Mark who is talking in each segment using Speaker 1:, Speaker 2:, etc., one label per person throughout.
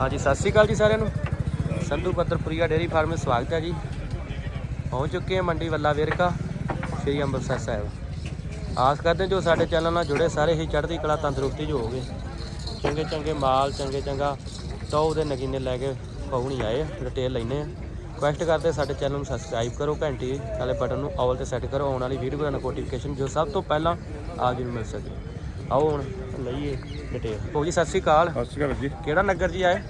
Speaker 1: ਹਾਂਜੀ, ਸਤਿ ਸ਼੍ਰੀ ਅਕਾਲ ਜੀ ਸਾਰਿਆਂ ਨੂੰ। ਸੰਧੂ ਪੱਤਰਪੁਰੀਆ ਡੇਅਰੀ ਫਾਰਮ ਵਿੱਚ ਸਵਾਗਤ ਹੈ ਜੀ। ਪਹੁੰਚ ਚੁੱਕੇ ਹਾਂ ਮੰਡੀ ਵੱਲਾ ਵੇਰਕਾ, ਸ਼੍ਰੀ ਅੰਮ੍ਰਿਤਸਰ ਸਾਹਿਬ। ਆਸ ਕਰਦੇ ਜੋ ਸਾਡੇ ਚੈਨਲ ਨਾਲ ਜੁੜੇ ਸਾਰੇ ਹੀ ਚੜ੍ਹਦੀ ਕਲਾ, ਤੰਦਰੁਸਤੀ ਜੋ ਹੋਗੇ ਚੰਗੇ ਚੰਗੇ ਮਾਲ, ਚੰਗੇ ਚੰਗਾ ਟੌਪ ਦੇ ਨਗੀਨੇ ਲੈ ਕੇ ਪਹੁੰਚ ਆਏ ਡਿਟੇਲ ਲੈਨੇ ਆ। ਰਿਕੁਐਸਟ ਕਰਦੇ ਸਾਡੇ ਚੈਨਲ ਨੂੰ ਸਬਸਕ੍ਰਾਈਬ ਕਰੋ ਘੰਟੀ ਵਾਲੇ ਬਟਨ ਨੂੰ ਆਲ ਤੇ ਸੈੱਟ ਕਰੋ। ਆਉਣ ਵਾਲੀ ਵੀਡੀਓ ਦਾ ਨੋਟੀਫਿਕੇਸ਼ਨ ਜੋ ਸਭ ਤੋਂ ਪਹਿਲਾਂ ਆਪ ਜੀ ਨੂੰ ਮਿਲ ਸਕੇ। ਆਓ ਹੁਣ। ਲਈਏ ਡਿਟੇਲ ਭਾਊ ਜੀ ਸਤਿ ਸ਼੍ਰੀ ਅਕਾਲ।
Speaker 2: ਸਤਿ ਸ਼੍ਰੀ ਅਕਾਲ ਜੀ।
Speaker 1: ਕਿਹੜਾ ਨਗਰ ਜੀ ਆਏ?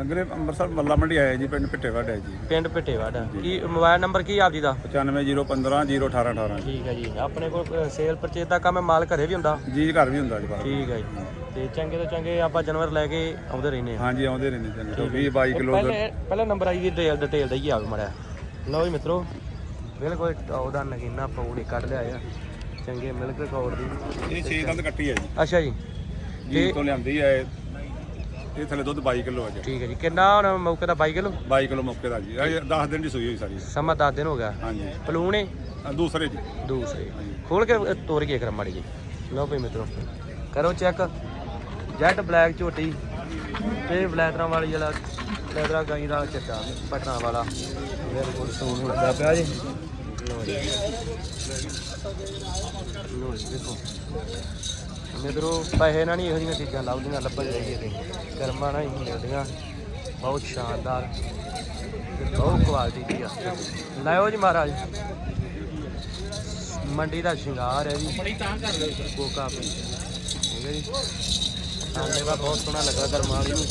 Speaker 2: ਅਗਰੇ ਅੰਮ੍ਰਿਤਸਰ ਮੱਲਾ ਮੰਡੀ ਆਇਆ ਜੀ ਪਿੰਡ ਪਿੱਟੇਵਾੜ ਹੈ ਜੀ।
Speaker 1: ਪਿੰਡ ਭਿੱਟੇਵਾੜਾ ਕੀ ਮੋਬਾਈਲ ਨੰਬਰ ਕੀ ਆਪ ਜੀ ਦਾ?
Speaker 2: 9501501818
Speaker 1: ਠੀਕ ਹੈ ਜੀ ਆਪਣੇ ਕੋਲ ਸੇਲ ਪਰਚੇਜ ਦਾ ਕੰਮ ਹੈ ਮਾਲ ਘਰੇ ਵੀ ਹੁੰਦਾ?
Speaker 2: ਜੀ ਘਰ ਵੀ ਹੁੰਦਾ ਜੀ ਬਾਹਰ।
Speaker 1: ਠੀਕ ਹੈ ਜੀ। ਤੇ ਚੰਗੇ ਤੋਂ ਚੰਗੇ ਆਪਾਂ ਜਾਨਵਰ ਲੈ ਕੇ ਆਉਂਦੇ ਰਹਿੰਦੇ ਆ
Speaker 2: ਹਾਂਜੀ ਆਉਂਦੇ ਰਹਿੰਦੇ ਚੰਗੇ ਤੋਂ। 20 22 ਕਿਲੋ
Speaker 1: ਪਹਿਲੇ ਪਹਿਲਾ ਨੰਬਰ ਆਈ ਜੀ ਡਿਟੇਲ ਡਿਟੇਲ ਦਾ ਹੀ ਆਵੇ ਮੜਿਆ ਲਓ ਜੀ ਮਿੱਤਰੋ ਬਿਲਕੁਲ ਉਹਦਾ ਨਗੀਨਾ ਪੌੜੀ ਕੱਢ ਲਿਆ ਆ। ਚੰਗੇ ਮਿਲਕ ਰਿਕਾਰਡ ਦੀ।
Speaker 2: ਇਹ 6 ਦੰਦ ਕੱਟੀ ਹੈ ਜੀ।
Speaker 1: ਅੱਛਾ ਜੀ।
Speaker 2: ਜੀ ਤੋਂ ਲਿਆਂਦੀ ਹੈ ਇਹ। ਥੱਲੇ ਦੁੱਧ 22 ਕਿਲੋ ਹੈ ਜੀ
Speaker 1: ਠੀਕ ਹੈ ਜੀ। ਕਿੰਨਾ ਹੁਣ ਮੌਕੇ ਦਾ 22 ਕਿਲੋ?
Speaker 2: 22 ਕਿਲੋ ਮੌਕੇ ਦਾ ਜੀ। ਇਹ 10 ਦਿਨ ਦੀ ਸੂਈ ਹੋਈ ਸਾਰੀ।
Speaker 1: ਸਮਾਂ 10 ਦਿਨ ਹੋ ਗਿਆ।
Speaker 2: ਹਾਂਜੀ।
Speaker 1: ਪਲੂਣੇ
Speaker 2: ਆਹ ਦੂਸਰੇ ਜੀ।
Speaker 1: ਦੂਸਰੇ। ਖੋਲ ਕੇ ਅ, ਤੋੜ ਕੇ ਕਰ ਮਾੜੀ ਜੀ ਲਓ ਭਈ ਮਿੱਤਰੋ। ਕਰੋ ਚੈੱਕ। ਜੈਟ ਬਲੈਕ ਝੋਟੀ ਤੇ ਬਲੈਦਰਾਂ ਵਾਲੀ ਜਿਹੜਾ ਲੈਦਰਾ ਗਾਈ ਦਾ ਚੱਟਾ ਪਟਨਾ ਵਾਲਾ। ਬਿਲਕੁਲ ਸੂਨ ਹੁੰਦਾ ਪਿਆ ਜੀ। ਲਓ ਜੀ। ਲਓ ਜੀ ਦੇਖੋ। ਮਿੱਤਰੋ, ਪੈਸੇ ਨਾਲ ਨਹੀਂ ਇਹੋ ਜਿਹੀਆਂ ਚੀਜ਼ਾਂ ਲੱਭਦੀਆਂ, ਲੱਭਣ ਜਾਈਏ ਤੇ। ਕਰਮਾਂ ਨਾਲ ਹੀ ਮਿਲਦੀਆਂ। ਬਹੁਤ ਸ਼ਾਨਦਾਰ ਬਹੁਤ ਕੁਆਲਿਟੀ ਦੀ ਆ। ਲਾਇਓ ਜੀ ਮਹਾਰਾਜ। ਮੰਡੀ ਦਾ ਸ਼ਿੰਗਾਰ ਹੈ ਜੀ। ਬੜੀ ਤਾਂ ਕਰ ਲਓ ਕੋਕਾ ਪੀ। ਠੀਕ ਹੈ ਜੀ। ਆਂਦੇ ਵਾ ਬਹੁਤ ਸੋਹਣਾ ਲੱਗਾ ਕਰਮਾਲੀ ਨੂੰ।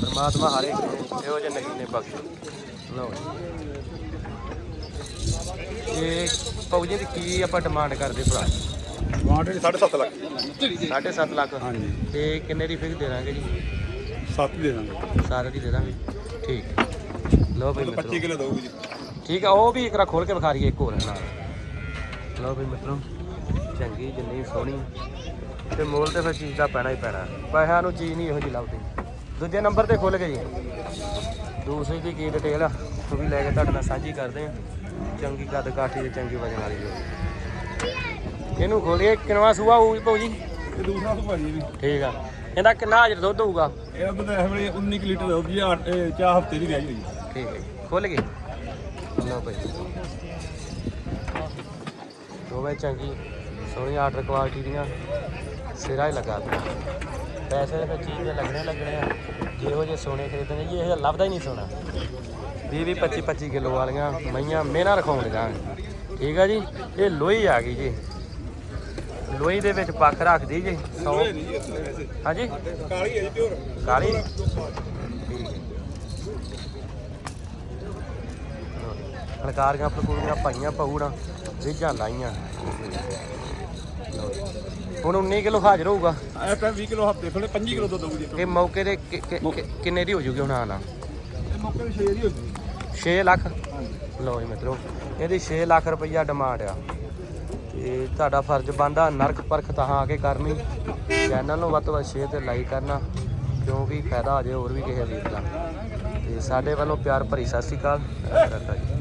Speaker 1: ਪਰਮਾਤਮਾ ਹਰ ਇੱਕ ਨੂੰ ਇਹੋ ਜਿਹੇ ਨਗੀਨੇ ਬਖਸ਼। ਲਓ ਜੀ। ਇਹ ਪੌਜੀ ਦੀ ਕੀ ਆਪਾਂ ਡਿਮਾਂਡ ਕਰਦੇ ਭਰਾ?
Speaker 2: ਜੀ 7.5 ਲੱਖ।
Speaker 1: 7.5 ਲੱਖ।
Speaker 2: ਹਾਂਜੀ।
Speaker 1: ਤੇ ਕਿੰਨੇ ਦੀ ਫਿਕਸ ਦੇ ਦਾਂਗੇ ਜੀ?
Speaker 2: 7 ਦੇ ਦਾਂਗੇ
Speaker 1: ਸਾਰੇ ਦੀ ਦੇ ਦਾਂਗੇ ਠੀਕ। ਲਓ ਬਈ ਮਿੱਤਰੋ।
Speaker 2: 25 ਕਿਲੋ ਦਊਗੀ ਜੀ।
Speaker 1: ਠੀਕ ਆ ਉਹ ਵੀ ਇੱਕ ਰਾ ਖੋਲ ਕੇ ਵਿਖਾ ਰਹੀਏ ਇੱਕ ਹੋਰ ਨਾਲ। ਲਓ ਵੀ ਮਿੱਤਰੋ ਚੰਗੀ ਜਿੰਨੀ ਸੋਹਣੀ। ਤੇ ਮੋਲ ਤੇ ਫਿਰ ਚੀਜ਼ ਦਾ ਪੈਣਾ ਹੀ ਪੈਣਾ। ਪੈਸਿਆਂ ਨੂੰ ਚੀਜ਼ ਨਹੀਂ ਇਹੋ ਜਿਹੀ ਲੱਭਦੀ। ਦੂਜੇ ਨੰਬਰ ਤੇ ਖੁੱਲ ਗਈ ਦੂਸਰੀ ਦੀ ਕੀ ਡਿਟੇਲ ਆ? ਉਹ ਵੀ ਲੈ ਕੇ ਤੁਹਾਡੇ ਨਾਲ ਸਾਂਝੀ ਕਰਦੇ ਆ ਚੰਗੀ ਕੱਦ ਕਾਠੀ ਤੇ ਚੰਗੀ ਵਜਨ ਵਾਲੀ ਜੋ ਇਹਨੂੰ ਖੋਲੀਏ ਕਿਨਵਾ ਸੂਆ ਹੋਊ ਭਾਊ ਜੀ
Speaker 2: ਇਹ ਦੂਸਰਾ ਸੁਭਾ ਜੀ ਵੀ।
Speaker 1: ਠੀਕ ਆ। ਇਹਦਾ ਕਿੰਨਾ ਹਾਜ਼ਰ ਦੁੱਧ ਹੋਊਗਾ?
Speaker 2: ਇਹ ਦੁੱਧ ਇਸ ਵੇਲੇ 19 ਕੁ ਲੀਟਰ ਦਊਗੀ ਆ ਚਾਹ ਹਫ਼ਤੇ ਦੀ ਵਿਆਹੀ ਹੋਈ
Speaker 1: ਠੀਕ ਹੈ ਜੀ। ਖੁੱਲ ਗਈ ਲਓ ਭਾਈ। ਦੋਵੇਂ ਚੰਗੀ ਸੋਹਣੀ ਆਰਡਰ ਕੁਆਲਿਟੀ ਦੀਆਂ। ਸਿਰਾ ਹੀ ਲਗਾ ਦਿੱਤਾ ਪੈਸੇ ਤਾਂ ਚੀਜ਼ ਦੇ ਲੱਗਣੇ ਲੱਗਣੇ ਆ। ਜਿਹੋ ਜਿਹੇ ਸੋਨੇ ਖਰੀਦਣੇ ਜੀ ਇਹ ਲੱਭਦਾ ਹੀ ਨਹੀਂ ਸੋਨਾ। 20 20 25 25 ਕਿਲੋ ਵਾਲੀਆਂ ਮਈਆਂ ਮੇਨਾ ਰਖਾਉਣ ਜਾਣ। ਠੀਕ ਆ ਜੀ? ਇਹ ਲੋਹੀ ਆ ਗਈ ਜੀ। ਲੋਹੀ ਦੇ ਵਿੱਚ ਪੱਖ ਰੱਖਦੀ ਜੀ 100 ਹਾਂਜੀ?
Speaker 2: ਕਾਲੀ ਹੈ ਜੀ ਪਿਓਰ।
Speaker 1: ਕਾਲੀ। ਹੈ ਹਲਕਾਰੀਆਂ ਪਕੂੜੀਆਂ ਪਾਈਆਂ ਪਹੂੜਾਂ ਰੀਝਾਂ ਲਾਈਆਂ। ਹੁਣ 19 ਕਿਲੋ ਹਾਜ਼ਰ ਹੋਊਗਾ।
Speaker 2: ਇਹ ਤਾਂ 20 ਕਿਲੋ ਹਫ਼ਤੇ ਥੋੜੇ 25 ਕਿਲੋ ਦੁੱਧ ਦਊਗੀ
Speaker 1: ਇਹ ਮੌਕੇ ਦੇ ਕਿ- ਕਿ- ਕਿ- ਕਿੰਨੇ ਦੀ ਹੋ ਜੂਗੀ ਹੁਣ ਆਣਾ
Speaker 2: ਇਹ ਮੌਕੇ ਦੀ 6 ਦੀ ਹੋਈ
Speaker 1: 6 ਲੱਖ? ਲਓ ਜੀ ਮਿੱਤਰੋ, ਇਹਦੀ 6 ਲੱਖ ਰੁਪਈਆ ਡਿਮਾਂਡ ਆ। ਤੇ ਤੁਹਾਡਾ ਫਰਜ਼ ਬਣਦਾ ਨਰਕ ਪਰਖ ਤਾਂ ਆ ਕੇ ਕਰਨੀ। ਚੈਨਲ ਨੂੰ ਵੱਧ ਤੋਂ ਵੱਧ ਸ਼ੇਅਰ ਤੇ ਲਾਈਕ ਕਰਨਾ, ਕਿਉਂਕਿ ਫਾਇਦਾ ਹੋ ਜੇ ਹੋਰ ਵੀ ਕਿਸੇ ਵੀਰ ਦਾ। ਤੇ ਸਾਡੇ ਵੱਲੋਂ ਪਿਆਰ ਭਰੀ ਸਤਿ ਸ਼੍ਰੀ ਅਕਾਲ। ਰੱਖਾ ਜੀ।